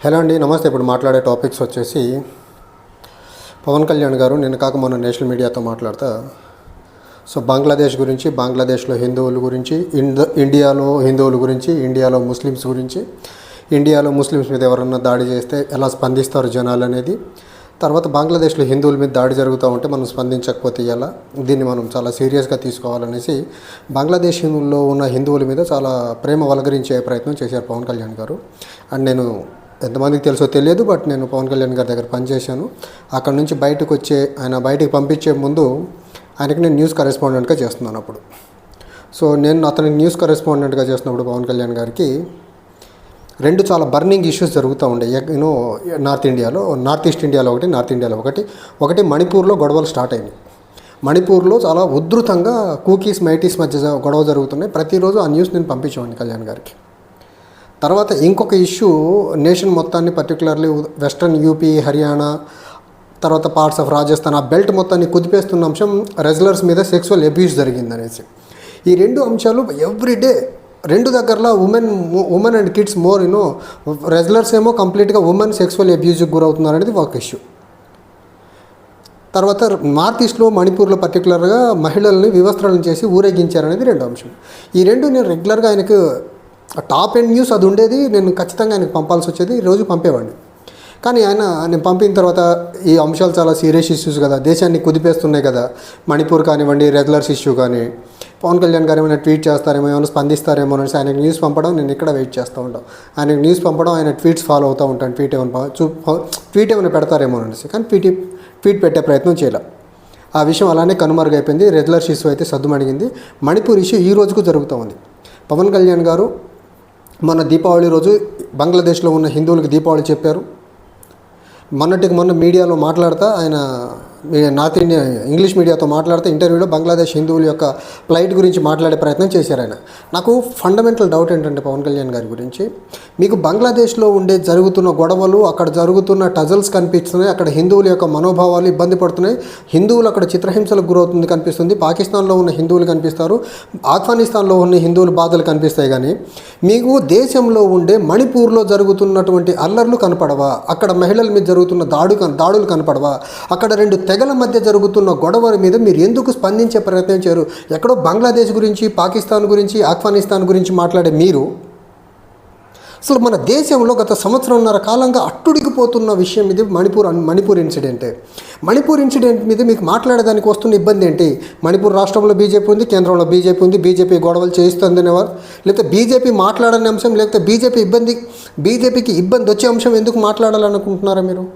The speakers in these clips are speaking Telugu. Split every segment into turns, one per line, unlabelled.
హలో అండి నమస్తే. ఇప్పుడు మాట్లాడే టాపిక్స్ వచ్చేసి పవన్ కళ్యాణ్ గారు నిన్న కాక మొన్న నేషనల్ మీడియాతో మాట్లాడతా. సో బంగ్లాదేశ్ గురించి బంగ్లాదేశ్లో హిందువుల గురించి ఇండ్ ఇండియాలో హిందువుల గురించి ఇండియాలో ముస్లిమ్స్ గురించి ఇండియాలో ముస్లిమ్స్ మీద ఎవరన్నా దాడి చేస్తే ఎలా స్పందిస్తారు జనాలు అనేది తర్వాత బంగ్లాదేశ్లో హిందువుల మీద దాడి జరుగుతూ ఉంటే మనం స్పందించకపోతే ఎలా దీన్ని మనం చాలా సీరియస్గా తీసుకోవాలనేసి బంగ్లాదేశ్ హిందువుల్లో ఉన్న హిందువుల మీద చాలా ప్రేమ వలకరించే ప్రయత్నం చేశారు పవన్ కళ్యాణ్ గారు. అండ్ నేను ఎంతమందికి తెలుసో తెలియదు బట్ నేను పవన్ కళ్యాణ్ గారి దగ్గర పనిచేశాను. అక్కడ నుంచి బయటకు వచ్చే ఆయన బయటకు పంపించే ముందు ఆయనకి నేను న్యూస్ కరెస్పాండెంట్గా చేస్తున్నాను అప్పుడు. సో నేను అతనికి న్యూస్ కరెస్పాండెంట్గా చేస్తున్నప్పుడు పవన్ కళ్యాణ్ గారికి రెండు చాలా బర్నింగ్ ఇష్యూస్ జరుగుతూ ఉండే. యూనో నార్త్ ఇండియాలో నార్త్ ఈస్ట్ ఇండియాలో ఒకటి నార్త్ ఇండియాలో ఒకటి. ఒకటి మణిపూర్లో గొడవలు స్టార్ట్ అయినాయి. మణిపూర్లో చాలా ఉధృతంగా కూకీస్ మైటీస్ మధ్య గొడవ జరుగుతున్నాయి. ప్రతిరోజు ఆ న్యూస్ నేను పంపించేవాడిని కళ్యాణ్ గారికి. తర్వాత ఇంకొక ఇష్యూ నేషన్ మొత్తాన్ని పర్టికులర్లీ వెస్ట్రన్ యూపీ హర్యానా తర్వాత పార్ట్స్ ఆఫ్ రాజస్థాన్ ఆ బెల్ట్ మొత్తాన్ని కుదిపేస్తున్న అంశం రెజ్లర్స్ మీద సెక్సువల్ అబ్యూస్ జరిగిందనేసి. ఈ రెండు అంశాలు ఎవ్రీడే రెండు దగ్గరలో women women and kids more you know wrestlers ఏమో కంప్లీట్గా ఉమెన్ సెక్సువల్ అబ్యూజ్కి గురవుతున్నారు అనేది ఒక ఇష్యూ. తర్వాత నార్త్ ఈస్ట్లో మణిపూర్లో పర్టికులర్గా మహిళల్ని వివస్త్రాలను చేసి ఊరేగించారనేది రెండు అంశం. ఈ రెండు నేను రెగ్యులర్గా ఆయనకు టాప్ ఎండ్ న్యూస్ అది ఉండేది నేను ఖచ్చితంగా ఆయనకు పంపాల్సి వచ్చేది రోజు పంపేవాడిని. కానీ ఆయన నేను పంపిన తర్వాత ఈ అంశాలు చాలా సీరియస్ ఇష్యూస్ కదా దేశాన్ని కుదిపేస్తున్నాయి కదా. మణిపూర్ కానివ్వండి రెగ్యులర్స్ ఇష్యూ కానీ పవన్ కళ్యాణ్ గారు ఏమైనా ట్వీట్ చేస్తారేమో ఏమైనా స్పందిస్తారేమో అనేసి ఆయనకు న్యూస్ పంపడం నేను ఇక్కడ వెయిట్ చేస్తూ ఉంటాను ఆయనకు న్యూస్ పంపడం ఆయన ట్వీట్స్ ఫాలో అవుతూ ఉంటాను ట్వీట్ ఏమైనా చూ ట్వీట్ ఏమైనా పెడతారేమో అనేసి. కానీ ట్వీట్ ట్వీట్ పెట్టే ప్రయత్నం చేయలే. ఆ విషయం అలానే కనుమరుగైపోయింది రెగ్యులర్ ఇష్యూ అయితే సద్దుమణిగింది. మణిపూర్ ఇష్యూ ఈ రోజుకు జరుగుతూ ఉంది. పవన్ కళ్యాణ్ గారు మన దీపావళి రోజు బంగ్లాదేశ్లో ఉన్న హిందువులకు దీపావళి చెప్పారు. మొన్నటికి మొన్న మీడియాలో మాట్లాడుతూ ఆయన నార్త్ ఇండియా ఇంగ్లీష్ మీడియాతో మాట్లాడుతూ ఇంటర్వ్యూలో బంగ్లాదేశ్ హిందువుల యొక్క ఫ్లైట్ గురించి మాట్లాడే ప్రయత్నం చేశారు ఆయన. నాకు ఫండమెంటల్ డౌట్ ఏంటంటే పవన్ కళ్యాణ్ గారి గురించి. మీకు బంగ్లాదేశ్లో ఉండే జరుగుతున్న గొడవలు అక్కడ జరుగుతున్న టజల్స్ కనిపిస్తున్నాయి అక్కడ హిందువుల యొక్క మనోభావాలు ఇబ్బంది పడుతున్నాయి హిందువులు అక్కడ చిత్రహింసలకు గురవుతుంది కనిపిస్తుంది పాకిస్తాన్లో ఉన్న హిందువులు కనిపిస్తారు ఆఫ్ఘనిస్తాన్లో ఉన్న హిందువుల బాధలు కనిపిస్తాయి కానీ మీకు దేశంలో ఉండే మణిపూర్లో జరుగుతున్నటువంటి అల్లర్లు కనపడవా? అక్కడ మహిళల మీద జరుగుతున్న దాడు కన్- దాడులు కనపడవా? అక్కడ రెండు తెగల మధ్య జరుగుతున్న గొడవల మీద మీరు ఎందుకు స్పందించే ప్రయత్నం చేయరు? ఎక్కడో బంగ్లాదేశ్ గురించి పాకిస్తాన్ గురించి ఆఫ్ఘనిస్తాన్ గురించి మాట్లాడే మీరు? అసలు మన దేశంలో గత సంవత్సరంన్నర కాలంగా అట్టుడిగిపోతున్న విషయం ఇది మణిపూర్ మణిపూర్ ఇన్సిడెంటే. మణిపూర్ ఇన్సిడెంట్ మీద మీకు మాట్లాడేదానికి వస్తున్న ఇబ్బంది ఏంటి? మణిపూర్ రాష్ట్రంలో బీజేపీ ఉంది కేంద్రంలో బీజేపీ ఉంది బీజేపీ గొడవలు చేయిస్తుందనేవారు. లేకపోతే బీజేపీ మాట్లాడని అంశం లేకపోతే బీజేపీ ఇబ్బంది బీజేపీకి ఇబ్బంది వచ్చే అంశం ఎందుకు మాట్లాడాలనుకుంటున్నారా మీరు?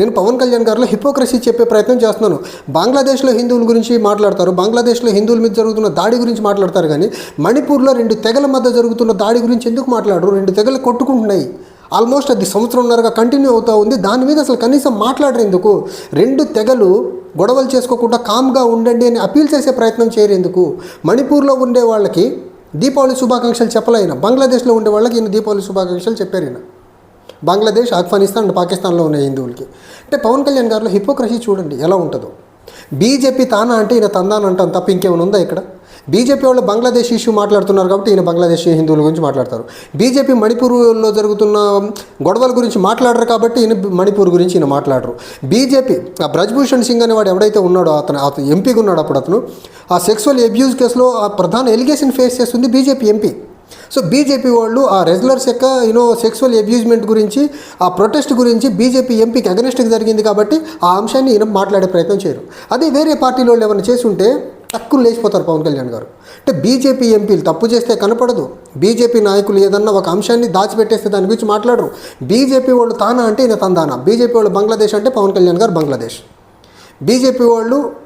నేను పవన్ కళ్యాణ్ గారిలో హిపోక్రసీ చెప్పే ప్రయత్నం చేస్తున్నాను. బంగ్లాదేశ్లో హిందువుల గురించి మాట్లాడతారు బంగ్లాదేశ్లో హిందువుల మీద జరుగుతున్న దాడి గురించి మాట్లాడతారు కానీ మణిపూర్లో రెండు తెగల మధ్య జరుగుతున్న దాడి గురించి ఎందుకు మాట్లాడరు? రెండు తెగలు కొట్టుకుంటున్నాయి. ఆల్మోస్ట్ అది సంవత్సరంన్నరగా కంటిన్యూ అవుతూ ఉంది. దాని మీద అసలు కనీసం మాట్లాడరు ఎందుకు? రెండు తెగలు గొడవలు చేసుకోకుండా కామ్గా ఉండండి అని అపీల్ చేసే ప్రయత్నం చేయరు ఎందుకు? మణిపూర్లో ఉండే వాళ్ళకి దీపావళి శుభాకాంక్షలు చెప్పలేన? బంగ్లాదేశ్లో ఉండే వాళ్ళకి ఈయన దీపావళి శుభాకాంక్షలు చెప్పారు ఈయన బంగ్లాదేశ్ ఆఫ్ఘనిస్తాన్ అండ్ పాకిస్తాన్లో ఉన్న హిందువులకి. అంటే పవన్ కళ్యాణ్ గారిలో హిపోక్రసీ చూడండి ఎలా ఉంటుందో. బీజేపీ తానా అంటే ఈయన తందాన అంటాం తప్ప ఇంకేమైనా ఉందా ఇక్కడ? బీజేపీ వాళ్ళు బంగ్లాదేశ్ ఇష్యూ మాట్లాడుతున్నారు కాబట్టి ఈయన బంగ్లాదేశ్ హిందువుల గురించి మాట్లాడతారు. బీజేపీ మణిపూర్లో జరుగుతున్న గొడవల గురించి మాట్లాడరు కాబట్టి ఈయన మణిపూర్ గురించి ఈయన మాట్లాడరు. బీజేపీ ఆ బ్రజ్భూషణ్ సింగ్ అనేవాడు ఎవడైతే ఉన్నాడో అతను అతను ఎంపీగా ఉన్నాడు అప్పుడు అతను ఆ సెక్సువల్ అబ్యూజ్ కేసులో ఆ ప్రధాన ఎలిగేషన్ ఫేస్ చేస్తుంది బీజేపీ ఎంపీ. సో బీజేపీ వాళ్ళు ఆ రెగ్యులర్స్ యొక్క యూనో సెక్సువల్ అబ్యూజ్మెంట్ గురించి ఆ ప్రొటెస్ట్ గురించి బీజేపీ ఎంపీకి అగనిస్ట్గా జరిగింది కాబట్టి ఆ అంశాన్ని ఈయన మాట్లాడే ప్రయత్నం చేయరు. అదే వేరే పార్టీలో వాళ్ళు ఏమైనా చేసుంటే తక్కువ లేచిపోతారు పవన్ కళ్యాణ్ గారు. అంటే బీజేపీ ఎంపీలు తప్పు చేస్తే కనపడదు. బీజేపీ నాయకులు ఏదన్నా ఒక అంశాన్ని దాచిపెట్టేస్తే దాని గురించి మాట్లాడరు. బీజేపీ వాళ్ళు తానా అంటే ఈయన తందానా? బీజేపీ వాళ్ళు బంగ్లాదేశ్ అంటే పవన్ కళ్యాణ్ గారు బంగ్లాదేశ్. బీజేపీ వాళ్ళు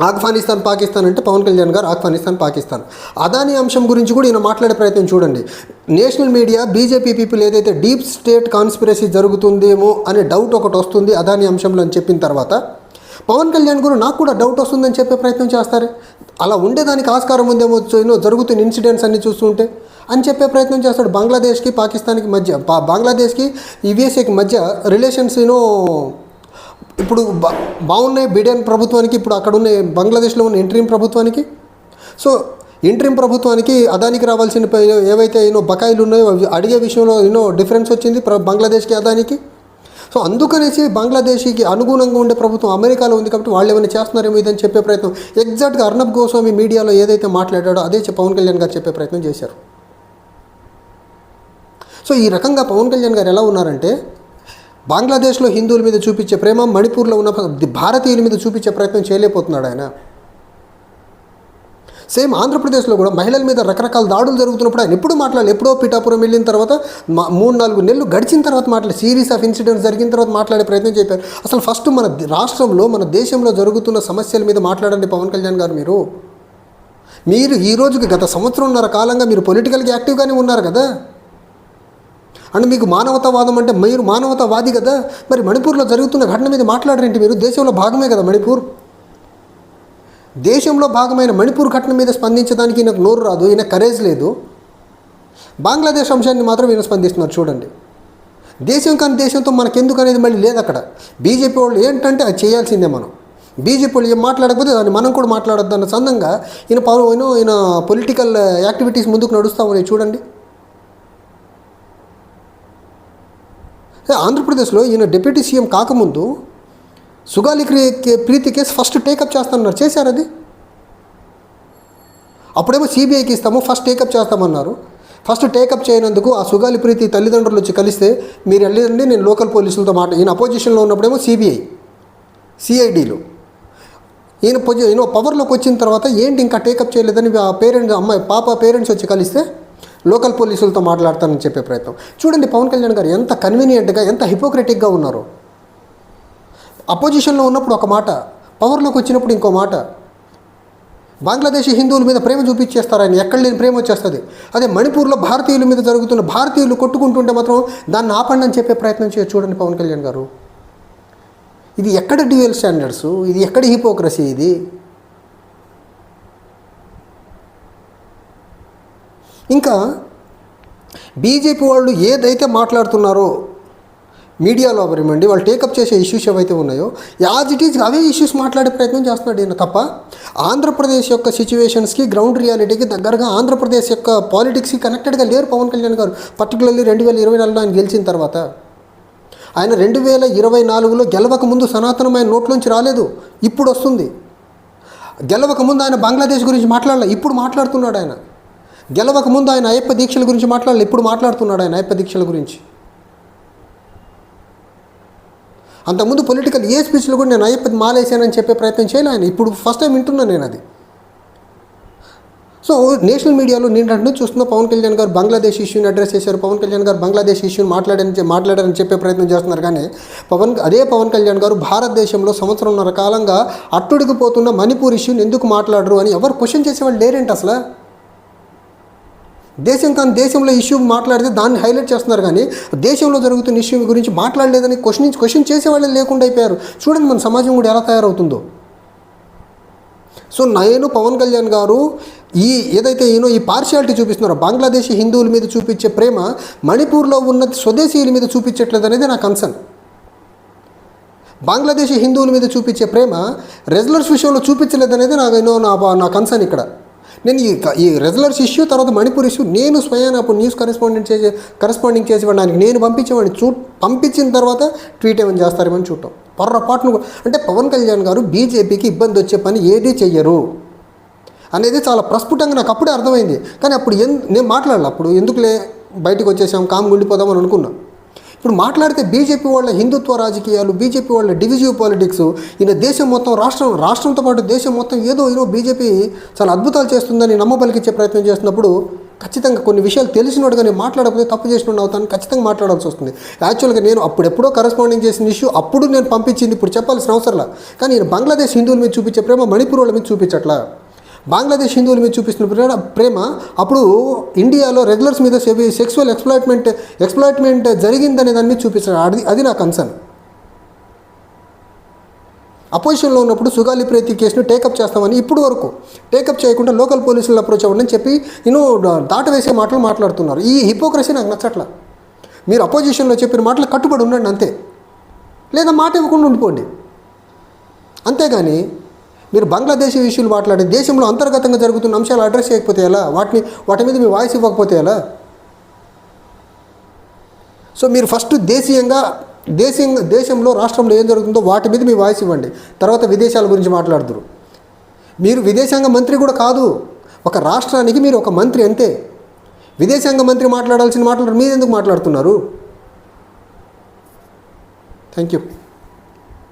ఆఫ్ఘనిస్తాన్ పాకిస్తాన్ అంటే పవన్ కళ్యాణ్ గారు ఆఫ్ఘనిస్తాన్ పాకిస్తాన్. అదాని అంశం గురించి కూడా ఈయన మాట్లాడే ప్రయత్నం చూడండి. నేషనల్ మీడియా బీజేపీ పీపుల్ ఏదైతే డీప్ స్టేట్ కాన్స్పిరసీ జరుగుతుందేమో అనే డౌట్ ఒకటి వస్తుంది అదాని అంశంలో అని చెప్పిన తర్వాత పవన్ కళ్యాణ్ గారు నాకు కూడా డౌట్ వస్తుందని చెప్పే ప్రయత్నం చేస్తారు? అలా ఉండేదానికి ఆస్కారం ఉందేమో యూనో జరుగుతున్న ఇన్సిడెంట్స్ అన్ని చూస్తుంటే అని చెప్పే ప్రయత్నం చేస్తాడు. బంగ్లాదేశ్కి పాకిస్తాన్కి మధ్య బా- బంగ్లాదేశ్కి యుఎస్ఏకి మధ్య రిలేషన్స్ యూనో ఇప్పుడు బా- బాగున్నాయి బిడెన్ ప్రభుత్వానికి ఇప్పుడు అక్కడ ఉన్న బంగ్లాదేశ్లో ఉన్న ఇంటరీం ప్రభుత్వానికి? సో ఇంట్రీమ్ ప్రభుత్వానికి అదానికి రావాల్సిన ఏవైతే ఎన్నో బకాయిలు ఉన్నాయో అడిగే విషయంలో ఎన్నో డిఫరెన్స్ వచ్చింది ప్ర- బంగ్లాదేశ్కి అదానికి? సో అందుకనేసి బంగ్లాదేశ్కి అనుగుణంగా ఉండే ప్రభుత్వం అమెరికాలో ఉంది కాబట్టి వాళ్ళు ఏమైనా చేస్తున్నారేమో ఇదని చెప్పే ప్రయత్నం. ఎగ్జాక్ట్గా అర్ణబ్ గోస్వామి మీడియాలో ఏదైతే మాట్లాడాడో అదే పవన్ కళ్యాణ్ గారు చెప్పే ప్రయత్నం చేశారు. సో ఈ రకంగా పవన్ కళ్యాణ్ గారు ఎలా ఉన్నారంటే బంగ్లాదేశ్లో హిందువుల మీద చూపించే ప్రేమ మణిపూర్లో ఉన్న భారతీయుల మీద చూపించే ప్రయత్నం చేయలేకపోతున్నాడు ఆయన. సేమ్ ఆంధ్రప్రదేశ్లో కూడా మహిళల మీద రకరకాల దాడులు జరుగుతున్నప్పుడు ఆయన ఎప్పుడు మాట్లాడాలి. ఎప్పుడో పిఠాపురం వెళ్ళిన తర్వాత మా- మూడు నాలుగు నెలలు గడిచిన తర్వాత మాట్లాడి సిరీస్ ఆఫ్ ఇన్సిడెంట్స్ జరిగిన తర్వాత మాట్లాడే ప్రయత్నం చేశారు. అసలు ఫస్ట్ మన రాష్ట్రంలో మన దేశంలో జరుగుతున్న సమస్యల మీద మాట్లాడండి పవన్ కళ్యాణ్ గారు మీరు. మీరు ఈ రోజుకి గత సంవత్సరంన్నర కాలంగా మీరు పొలిటికల్గా యాక్టివ్గానే ఉన్నారు కదా. అండ్ మీకు మానవతావాదం అంటే మీరు మానవతావాది కదా. మరి మణిపూర్లో జరుగుతున్న ఘటన మీద మాట్లాడరేంటి మీరు? దేశంలో భాగమే కదా మణిపూర్. దేశంలో భాగమైన మణిపూర్ ఘటన మీద స్పందించడానికి ఈయనకు నోరు రాదు ఈయన కరేజ్ లేదు. బంగ్లాదేశ్ అంశాన్ని మాత్రం ఈయన స్పందిస్తున్నారు చూడండి. దేశం కానీ దేశంతో మనకెందుకు అనేది మళ్ళీ లేదు అక్కడ. బీజేపీ వాళ్ళు ఏంటంటే అది చేయాల్సిందే మనం. బీజేపీ వాళ్ళు ఏం మాట్లాడకపోతే దాన్ని మనం కూడా మాట్లాడొద్దు అన్న సందంగా ఈయన పవన్ ఈయన ఈయన పొలిటికల్ యాక్టివిటీస్ ముందుకు నడుస్తూ ఉన్నాయి చూడండి. ఆంధ్రప్రదేశ్లో ఈయన డిప్యూటీ సీఎం కాకముందు Sugali క్రియే Preethi case first take up చేస్తానన్నారు. చేశారు అది? అప్పుడేమో సిబిఐకి ఇస్తాము ఫస్ట్ టేకప్ చేస్తామన్నారు. ఫస్ట్ టేకప్ చేయనందుకు ఆ సుగాలి ప్రీతి తల్లిదండ్రులు వచ్చి కలిస్తే మీరు వెళ్ళండి నేను లోకల్ పోలీసులతో మాట ఈయన అపోజిషన్లో ఉన్నప్పుడేమో సిబిఐ సిఐడిలు. ఈయన పొజి ఈయన పవర్లోకి వచ్చిన తర్వాత ఏంటి ఇంకా టేకప్ చేయలేదని ఆ పేరెంట్స్ అమ్మాయి పాప పేరెంట్స్ వచ్చి కలిస్తే లోకల్ పోలీసులతో మాట్లాడతానని చెప్పే ప్రయత్నం. చూడండి పవన్ కళ్యాణ్ గారు ఎంత కన్వీనియంట్గా ఎంత హిపోక్రటిక్గా ఉన్నారు. అపోజిషన్లో ఉన్నప్పుడు ఒక మాట పవర్లోకి వచ్చినప్పుడు ఇంకో మాట. బంగ్లాదేశీ హిందువుల మీద ప్రేమ చూపించేస్తారని ఎక్కడ లేని ప్రేమ వచ్చేస్తుంది. అదే మణిపూర్లో భారతీయుల మీద జరుగుతున్న భారతీయులు కొట్టుకుంటుంటే మాత్రం దాన్ని ఆపండి అని చెప్పే ప్రయత్నం చేయ చూడండి పవన్ కళ్యాణ్ గారు. ఇది ఎక్కడ డ్యూయల్ స్టాండర్డ్స్ ఇది ఎక్కడ హిపోక్రసీ ఇది? ఇంకా బీజేపీ వాళ్ళు ఏదైతే మాట్లాడుతున్నారో మీడియాలో అవరివ్వండి వాళ్ళు టేకప్ చేసే ఇష్యూస్ ఏవైతే ఉన్నాయో యాజ్ ఇట్ ఈజ్ అవే ఇష్యూస్ మాట్లాడే ప్రయత్నం చేస్తున్నాడు ఈయన తప్ప. ఆంధ్రప్రదేశ్ యొక్క సిచ్యువేషన్స్కి గ్రౌండ్ రియాలిటీకి దగ్గరగా ఆంధ్రప్రదేశ్ యొక్క పాలిటిక్స్కి కనెక్టెడ్గా లేరు పవన్ కళ్యాణ్ గారు పర్టికులర్లీ రెండు వేల ఇరవై నాలుగులో ఆయన గెలిచిన తర్వాత. ఆయన రెండు వేల ఇరవై నాలుగులో గెలవక ముందు సనాతనమైన నోట్లోంచి రాలేదు ఇప్పుడు వస్తుంది. గెలవక ముందు ఆయన బంగ్లాదేశ్ గురించి మాట్లాడలే ఇప్పుడు మాట్లాడుతున్నాడు ఆయన. గెలవక ముందు ఆయన అయ్యప్ప దీక్షల గురించి మాట్లాడాలి ఇప్పుడు మాట్లాడుతున్నాడు ఆయన అయ్యప్ప దీక్షల గురించి. అంతకుముందు పొలిటికల్ ఏ స్పీచ్లో కూడా నేను అయ్యప్ప మాలేసానని చెప్పే ప్రయత్నం చేయలే ఆయన. ఇప్పుడు ఫస్ట్ టైం వింటున్నాను నేను అది. సో నేషనల్ మీడియాలో నేను చూస్తున్న పవన్ కళ్యాణ్ గారు బంగ్లాదేశ్ ఇష్యూని అడ్రస్ చేశారు పవన్ కళ్యాణ్ గారు బంగ్లాదేశ్ ఇష్యూని మాట్లాడని మాట్లాడారని చెప్పే ప్రయత్నం చేస్తున్నారు. కానీ పవన్ అదే పవన్ కళ్యాణ్ గారు భారతదేశంలో సంవత్సరంన్నర కాలంగా అట్టుడికిపోతున్న మణిపూర్ ఇష్యూని ఎందుకు మాట్లాడరు అని ఎవరు క్వశ్చన్ చేసేవాళ్ళు లేరేంటి అసలు? దేశం కానీ దేశంలో ఇష్యూ మాట్లాడితే దాన్ని హైలైట్ చేస్తున్నారు కానీ దేశంలో జరుగుతున్న ఇష్యూ గురించి మాట్లాడలేదని క్వశ్చన్ క్వశ్చన్ చేసేవాళ్ళే లేకుండా అయిపోయారు. చూడండి మన సమాజం కూడా ఎలా తయారవుతుందో. సో నేను పవన్ కళ్యాణ్ గారు ఈ ఏదైతే ఈయన ఈ పార్షియాలిటీ చూపిస్తున్నారో బంగ్లాదేశీ హిందువుల మీద చూపించే ప్రేమ మణిపూర్లో ఉన్న స్వదేశీయుల మీద చూపించట్లేదు అనేది నా కన్సర్న్ బంగ్లాదేశీ హిందువుల మీద చూపించే ప్రేమ రెగ్యులర్స్ విషయంలో చూపించలేదు అనేది నాకు ఎన్నో నా నా కన్సర్న్ ఇక్కడ. నేను ఈ ఈ రెగ్యులర్స్ ఇష్యూ తర్వాత మణిపూర్ ఇష్యూ నేను స్వయాన అప్పుడు న్యూస్ కరెస్పాండెంట్ చేసి కరెస్పాండింగ్ చేసేవాడికి నేను పంపించేవాడిని. చూ పంపించిన తర్వాత ట్వీట్ ఏమైనా చేస్తారేమని చూడటం. పొర్రపాటును అంటే పవన్ కళ్యాణ్ గారు బీజేపీకి ఇబ్బంది వచ్చే పని ఏదీ చెయ్యరు అనేది చాలా ప్రస్ఫుటంగా నాకు అప్పుడే అర్థమైంది. కానీ అప్పుడు ఎన్ నేను మాట్లాడాలి. అప్పుడు ఎందుకులే బయటకు వచ్చేసాం కామ్ గుండిపోదామని అనుకున్నాను ఇప్పుడు మాట్లాడితే బీజేపీ వాళ్ళ హిందుత్వ రాజకీయాలు బీజేపీ వాళ్ళ డివిజివ్ పాలిటిక్స్ ఈయన దేశం మొత్తం రాష్ట్రం రాష్ట్రంతో పాటు దేశం మొత్తం ఏదో ఏదో బీజేపీ చాలా అద్భుతాలు చేస్తుందని నమ్మబలికిచ్చే ప్రయత్నం చేస్తున్నప్పుడు ఖచ్చితంగా కొన్ని విషయాలు తెలిసినోడు కానీ మాట్లాడకపోతే తప్పు చేసిన అవుతాను ఖచ్చితంగా మాట్లాడాల్సి వస్తుంది. యాక్చువల్గా నేను అప్పుడెప్పుడో కరస్పాండింగ్ చేసిన ఇష్యూ అప్పుడు నేను పంపించింది ఇప్పుడు చెప్పాల్సిన అవసరంలా కానీ నేను బంగ్లాదేశ్ హిందువుల మీద చూపించే ప్రేమ మణిపూర్ వాళ్ళ మీద చూపించట్లా? బంగ్లాదేశ్ హిందువుల మీద చూపిస్తున్న ప్రేమ ప్రేమ అప్పుడు ఇండియాలో రెగ్యులర్స్ మీద సెక్సువల్ ఎక్స్ప్లాయిట్మెంట్ ఎక్స్ప్లాయిట్మెంట్ జరిగిందనే దాని మీద చూపించాడు అది అది నా కన్సర్న్ అపోజిషన్లో ఉన్నప్పుడు సుగాలి ప్రీతి కేసును టేకప్ చేస్తామని ఇప్పుడు వరకు టేకప్ చేయకుండా లోకల్ పోలీసులు అప్రోచ్ అవ్వండి అని చెప్పి నేను దాటవేసే మాటలు మాట్లాడుతున్నారు. ఈ హిపోక్రసీ నాకు నచ్చట్లా. మీరు అపోజిషన్లో చెప్పిన మాటలు కట్టుబడి ఉండండి అంతే. లేదా మాట ఇవ్వకుండా ఉండిపోండి. అంతేగాని మీరు బంగ్లాదేశ్ ఇష్యూలు మాట్లాడి దేశంలో అంతర్గతంగా జరుగుతున్న అంశాలు అడ్రస్ చేయకపోతే ఎలా? వాటిని వాటి మీద మీ వాయిస్ ఇవ్వకపోతే ఎలా? సో మీరు ఫస్ట్ దేశీయంగా దేశీయంగా దేశంలో రాష్ట్రంలో ఏం జరుగుతుందో వాటి మీద మీ వాయిస్ ఇవ్వండి. తర్వాత విదేశాల గురించి మాట్లాడుతురు మీరు విదేశాంగ మంత్రి కూడా కాదు. ఒక రాష్ట్రానికి మీరు ఒక మంత్రి అంతే. విదేశాంగ మంత్రి మాట్లాడాల్సిన మాట్లాడారు మీరు ఎందుకు మాట్లాడుతున్నారు? Thank you